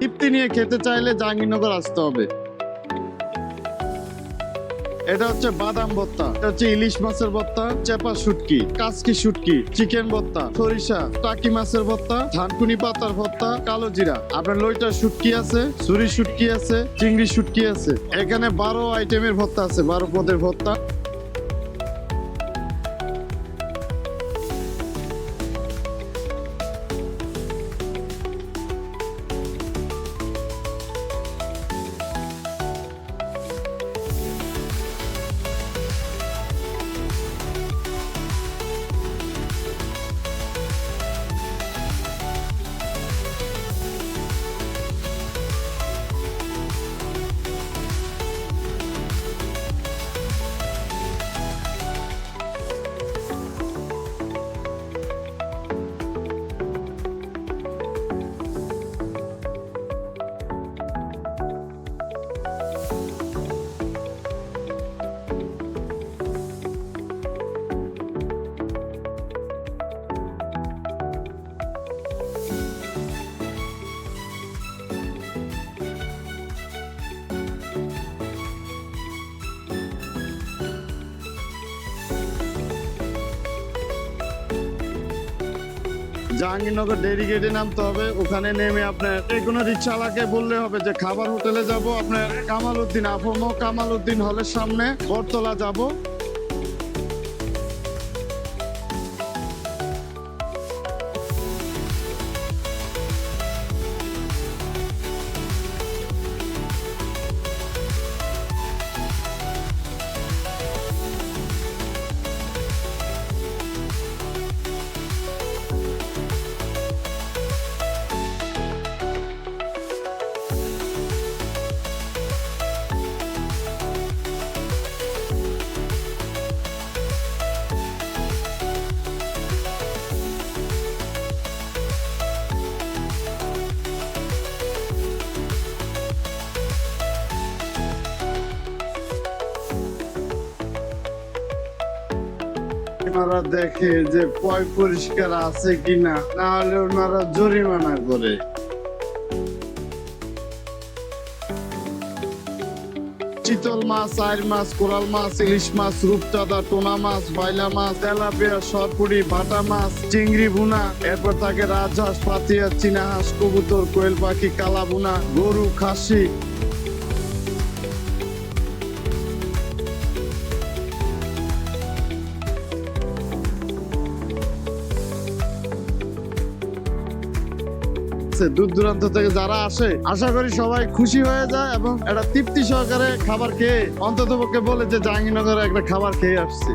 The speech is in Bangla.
তৃপ্তি নিয়ে খেতে চাইলে জাহাঙ্গীরনগর আসতে হবে। এটা হচ্ছে বাদাম ভর্তা, এটা হচ্ছে ইলিশ মাছের ভর্তা, চেপা শুটকি, কাসকি শুটকি, চিকেন ভর্তা, সরিষা, টাকি মাছের ভর্তা, ধানকুনি পাতার ভর্তা, কালো জিরা। আপনার লইটা শুটকি আছে সুরি শুটকি আছে, চিংড়ি শুটকি আছে। এখানে বারো আইটেমের ভর্তা আছে, বারো পদের ভর্তা। জাহাঙ্গীরনগর ডেরি গেটে নামতে হবে। ওখানে নেমে আপনার যে কোনো রিক্সাওয়ালাকে বললে হবে যে খাবার হোটেলে যাব। আপনার কামাল উদ্দিন, আফম কামাল উদ্দিন হলের সামনে বটতলা যাব। ওনারা দেখে যে পয় পরিষ্কার আছে কিনা, না হলে ওনারা জরিমানা করে। চিতল মাছ আইর মাছ, কোরাল মাছ, ইলিশ মাছ, রূপচাঁদা, টোনা মাছ বাইলা মাছ, তেলাপিয়া সরপুরি বাটা মাছ, চিংড়ি ভুনা, এরপর থাকে রাজহাঁস, পাতিয়া, চীনা হাঁস, কবুতর, কোয়েল পাখি কালা ভুনা গরু, খাসি। আছে দূর দূরান্ত থেকে যারা আসে, আশা করি সবাই খুশি হয়ে যায় এবং একটা তৃপ্তি সহকারে খাবার খেয়ে অন্তত বলে যে জাহাঙ্গীরনগরে একটা খাবার খেয়ে আসছি।